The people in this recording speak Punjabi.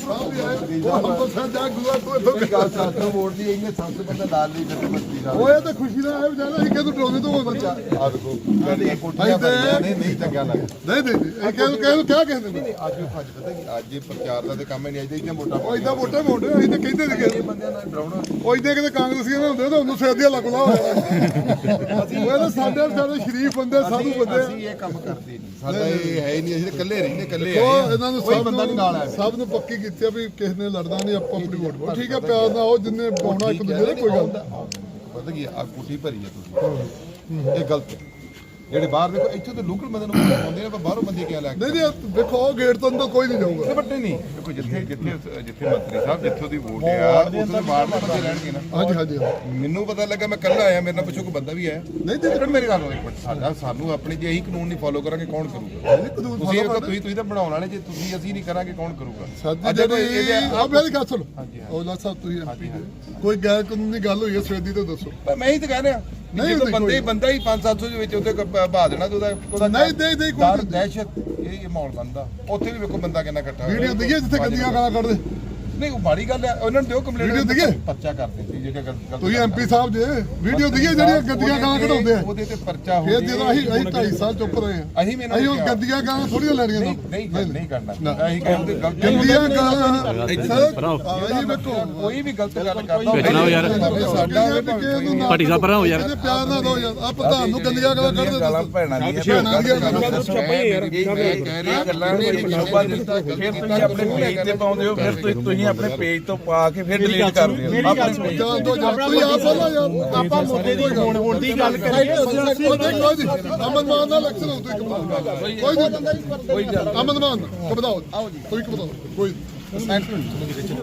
ਸਾਹਿਬ ਵੀ ਆਏ ਉਹ ਹਮ ਤੋਂ ਸਾਡਾ ਗੁਆ ਤੋਂ ਇੱਥੋਂ ਕੋਈ ਗੱਲ ਸਾਥ ਨੂੰ ਵੋਟ ਦੀ ਇਹਨੇ ਸੰਤ ਬੰਦਾ ਨਾਲ ਨਹੀਂ ਦਿੱਤੇ ਮੰਤਰੀ ਸਾਹਿਬ ਓਏ ਤਾਂ ਖੁਸ਼ੀ ਨਾਲ ਆਏ ਵਿਚਾਰਾ ਅਸੀਂ ਕਿਹਨੂੰ ਡਰਾਉਂਦੇ ਤੋਂ ਹੋ ਬੱਚਾ? ਆ ਦੇਖੋ ਸਾਡੀਆਂ ਕੋਠੀਆਂ ਬਣੀਆਂ ਨੇ ਨਹੀਂ ਚੰਗਾ ਲੱਗਦਾ ਨਹੀਂ ਨਹੀਂ ਇਹ ਕਿਹਨੂੰ ਕਿਹਨੂੰ ਕਿਆ ਕਹਿੰਦੇ ਨੇ? ਅੱਜ ਉਹ ਅੱਜ ਪਤਾ ਕੀ ਅੱਜ ਇਹ ਪ੍ਰਚਾਰ ਦਾ ਤੇ ਕੰਮ ਹੀ ਨਹੀਂ ਅੱਜ ਇਦਾਂ ਮੋਟਾ ਉਹ ਇਦਾਂ ਵੋਟਾਂ ਮੋਟੇ ਅਸੀਂ ਤਾਂ ਕਹਿੰਦੇ ਸੀਗੇ। ਇਹ ਬੰਦਿਆਂ ਨਾਲ ਡਰਾਉਣਾ। ਉਹ ਇਦਾਂ ਕਿਤੇ ਕਾਂਗਰਸੀਆਂ ਨਾਲ ਹੁੰਦੇ ਤਾਂ ਉਹਨੂੰ ਸਿਆਦੀਆਂ ਲੱਗ ਲਾ ਹੋਇਆ ਉਹ ਤਾਂ ਸਾਡੇ ਸ਼ਰੀਫ ਬੰਦੇ ਸਾਧੂ ਬੰਦੇ ਅਸੀਂ ਇਹ ਕੰਮ ਕਰਦੇ ਨਹੀਂ। ਸਾਡਾ ਇਹ ਹੈ ਨਹੀਂ ਅਸੀਂ ਇਕੱਲੇ ਰਹਿੰਦੇ ਇਕੱਲੇ ਆਏ। ਇਹਨਾਂ ਨੂੰ ਸਭ ਬੰਦਾ ਨਾਲ ਆਇਆ ਸਭ ਨੂੰ ਪੱਕੀ ਕੀਤੀ ਆ ਵੀ ਕਿਸੇ ਨੇ ਲੜਨਾ ਨਹੀਂ ਆਪਾਂ ਆਪਣੀ ਵੋਟ ਪਾਓ ਠੀਕ ਆ ਪਿਆਰ ਨਾਲ ਉਹ ਜਿੰਨੇ ਪਾਉਣਾ ਇੱਕ ਦੂਜੇ ਦਾ ਕੋਈ ਗੱਲ ਨਹੀਂ। ਪਤਾ ਕੀ ਆ ਕੋਠੀ ਭਰੀ ਹੈ ਤੁਸੀਂ ਇਹ ਗਲਤ ਹੈ। ਜਿਹੜੇ ਬਾਹਰ ਦੇਖੋ ਇੱਥੇ ਤਾਂ ਲੋਕਲ ਬੰਦੇ ਨੂੰ ਆਉਂਦੇ ਨੇ ਪਰ ਬਾਹਰੋਂ ਬੰਦੇ ਕਿਆ ਲੈ ਕੇ ਨਹੀਂ ਨਹੀਂ ਦੇਖੋ ਉਹ ਗੇਟ ਤੋਂ ਅੰਦਰ ਕੋਈ ਨਹੀਂ ਜਾਊਗਾ। ਇਹ ਵੱਡੇ ਨਹੀਂ ਦੇਖੋ ਜਿੱਥੇ ਜਿੱਥੇ ਜਿੱਥੇ ਮੰਤਰੀ ਸਾਹਿਬ ਜਿੱਥੋਂ ਦੀ ਵੋਟ ਆ ਉੱਥੋਂ ਵਾਰਡ ਦੇ ਬੰਦੇ ਰਹਿਣਗੇ ਨਾ। ਹਾਂਜੀ ਹਾਂਜੀ। ਮੈਨੂੰ ਪਤਾ ਲੱਗਾ ਮੈਂ ਕੱਲਾ ਆਇਆ ਮੇਰੇ ਨਾਲ ਪਿੱਛੋਂ ਕੋਈ ਬੰਦਾ ਵੀ ਆਇਆ। ਨਹੀਂ ਤੇ ਫਿਰ ਮੇਰੀ ਗੱਲ ਹੋਈ ਸਾਡਾ ਸਾਨੂੰ ਆਪਣੀ ਜੇ ਅਸੀਂ ਕਾਨੂੰਨ ਨਹੀਂ ਫੋਲੋ ਕਰਾਂਗੇ ਕੌਣ ਕਰੂਗਾ? ਤੁਸੀਂ ਇਹ ਤੁਸੀਂ ਤੁਸੀਂ ਤਾਂ ਬਣਾਉਣ ਵਾਲੇ ਜੇ ਤੁਸੀਂ ਅਸੀਂ ਨਹੀਂ ਕਰਾਂਗੇ ਕੌਣ ਕਰੂਗਾ? ਸਾਡੀ ਅੱਜ ਇਹਦੇ ਆ ਮੇਰੀ ਗੱਲ ਸੁਣੋ। ਹਾਂਜੀ। ਔਲਾ ਸਾਹਿਬ ਤੁਸੀਂ ਕੋਈ ਗੈਰ ਕਾਨੂੰਨੀ ਗੱਲ ਹੋਈ ਹੈ ਸਵੇਦੀ ਤੋਂ ਦੱਸੋ। ਮੈਂ ਹੀ ਤਾਂ ਕਹਿ ਰਿਹਾ। ਨਹੀਂ, ਦੇਖੋ ਬੰਦੇ ਜੀ। ਬੰਦਾ ਹੀ 5-700 ਦੇ ਵਿੱਚ ਉਹਦੇ ਬਹਾ ਦੇਣਾ ਤੇ ਉਹਦਾ ਉਹਦਾ ਨਹੀਂ, ਨਹੀਂ, ਨਹੀਂ, ਕੋਈ। ਦਹਿਸ਼ਤ ਇਹ ਮਾਹੌਲ ਬੰਦਾ ਉੱਥੇ ਵੀ ਵੇਖੋ ਬੰਦਾ ਕਿੰਨਾ ਇਕੱਠਾ ਹੋਇਆ। ਵੀਡੀਓ ਦਿਖੀ ਜਿੱਥੇ ਗੰਦੀਆਂ ਗਾਲਾਂ ਕੱਢਦੇ ਨਹੀਂ ਉਹ ਮਾੜੀ ਗੱਲ ਹੈ ਉਹਨਾਂ ਨੂੰ ਦਿਓ ਕੰਪਲੇਂਟ ਵੀਡੀਓ ਦਿਖੀ? ਪਰਚਾ ਕਰ ਦਿੰਦੀ ਜੇ ਕਿ ਗਲਤ ਤੁਸੀਂ ਐਮਪੀ ਸਾਹਿਬ ਜੇ ਵੀਡੀਓ ਦਿਖੀ ਜਿਹੜੀਆਂ ਗੰਦੀਆਂ ਗਾਲਾਂ ਕਢਾਉਂਦੇ ਆ ਉਹਦੇ ਤੇ ਪਰਚਾ ਹੋ ਫੇਰ ਜਦੋਂ ਅਸੀਂ ਅਸੀਂ 2.5 ਸਾਲ ਚੁੱਪ ਰਹੇ ਆ ਅਸੀਂ ਵੀ ਇਹਨਾਂ ਅਸੀਂ ਨੂੰ ਉਹ। ਗੰਦੀਆਂ ਗਾਲਾਂ ਥੋੜੀਆਂ ਲੈਣੀਆਂ ਨਹੀਂ ਨਹੀਂ ਨਹੀਂ ਕਰਨਾ। ਅਸੀਂ ਕਹਿੰਦੇ ਗਲਤ ਗੰਦੀਆਂ ਗਾਲਾਂ ਅਸੀਂ ਵੇਖੋ ਕੋਈ ਵੀ ਗਲਤ ਗੱਲ ਕਰਦਾ ਯਾਰ। ਸਾਡਾ ਭਾਟੀ ਸਾਹਿਬ ਹੋ ਯਾਰ ਪਿਆਰ ਨਾਲ ਦੋ ਯਾਰ ਆ ਪ੍ਰਧਾਨ ਨੂੰ ਗੰਦੀਆਂ ਗਾਲਾਂ ਕੱਢਦੇ ਗਾਲਾਂ ਦੱਸੋ ਭੈਣਾਂ ਦੀਆਂ ਭੈਣਾਂ ਦੀਆਂ ਗਾਲਾਂ ਮੈਂ ਕਹਿ ਰਿਹਾ ਗੱਲਾਂ ਨੇ ਸ਼ੋਭਾ ਦਿੱਤਾ ਫਿਰ ਤੁਸੀਂ ਆਪਣੇ ਪੇਜ ਤੇ ਪਾਉਂਦੇ ਹੋ ਫਿਰ ਤੁਸੀਂ ਤੁਸੀਂ ਆਪਣੇ ਪੇਜ ਤੋਂ ਪਾ ਕੇ ਫਿਰ ਡਿਲੀਟ ਕਰਦੇ ਹੋ ਆਪਣੇ page ਤੋਂ ਜਾਨ ਤੁਸੀਂ ਆਪ ਬੋਲੋ ਯਾਰ ਆਪਾਂ ਮੁੱਦੇ ਦੀ ਹੋਣ ਹੋਣ ਦੀ ਗੱਲ ਕਰੀਏ ਅਮਨ ਮਾਨ ਨਾਲ ਇਲੈਕਸ਼ਨ ਹੋਊ ਤੁਸੀਂ ਕੋਈ ਨਹੀਂ। ਕੋਈ ਨਹੀਂ। ਅਮਨ ਮਾਨ ਕਬਦਾਓ ਕੋਈ ਕਬਦਾਓ ਕੋਈ